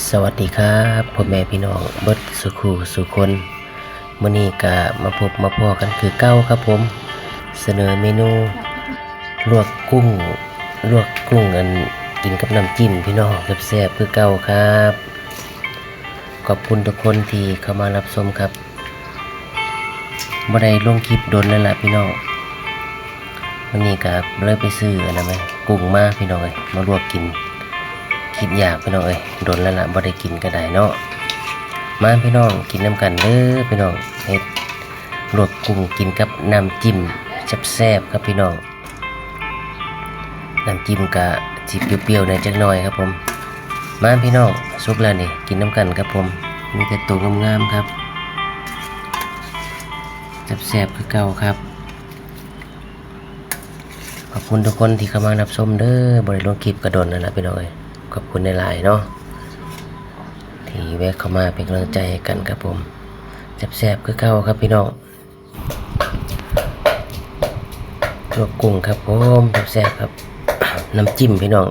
สวัสดีครับพ่อแม่พี่น้องเบิดสุขูสุคนมื้อนี้ก็มาพบมาพ่อกันคือเก้าครับผม เสนอเมนู ลวกกุ้ง ลวกกุ้งอันกินกับน้ำจิ้มพี่น้องแซ่บคือเก้าครับ ขอบคุณทุกคนที่เข้ามารับชมครับบ่ได้ลงคลิปโดนแล้วล่ะพี่น้องวันนี้ก็เลยไปซื้อนะไหมกุ้งมาพี่น้องเอ้ยมาลวกกิน คิดอยากพี่น้องเอ้ยโดนแล้วล่ะบ่ได้กินก็ได้เนาะมาพี่น้องกินน้ำกันเด้อพี่น้องเฮ็ดลวกกุ้งกินกับน้ำจิ้มแซ่บๆครับพี่น้องน้ำจิ้มกะสิเปรี้ยวๆหน่อยจักหน่อยครับผม มาพี่น้องสุกแล้วนี่กินน้ำกันครับผมมีแต่ตัวงามๆครับแซ่บๆคือเก่าครับขอบคุณทุกคนที่เข้ามารับชมเด้อบริลงคลิปกระโดดนั่นแหละพี่น้องเอ้ย ขอบคุณในหลายๆเนาะที่แวะเข้ามาเป็นกำลังใจกันครับผมแซ่บๆคือเก่าครับพี่น้องลวกุ้งครับผมแซ่บๆครับน้ำจิ้มพี่น้อง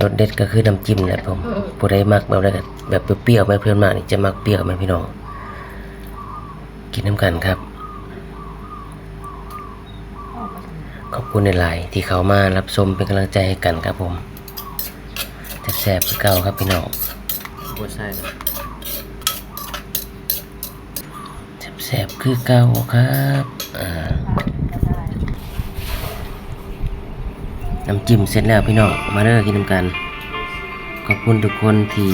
รสเด็ดก็คือน้ำจิ้มแหละผมผู้ใดมักแบบใดก็แบบเปรี้ยวๆไหมเพื่อนมากนี่จะมักเปรี้ยวไหมพี่น้อง กินน้ำกันครับ ขอบคุณในไลน์ที่เขามารับชมเป็นกำลังใจให้กันครับผม แซ่บๆคือเก่าครับพี่น้องบัวใช่นะแซ่บๆคือเก่าครับอ่าน้ำจิ้มเสร็จแล้วพี่น้องมาเด้อกินน้ำกัน ขอบคุณทุกคนที่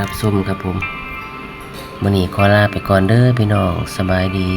รับชมครับผมมื่อนี้ขอลาไปก่อนเด้อพี่น้องสบายดี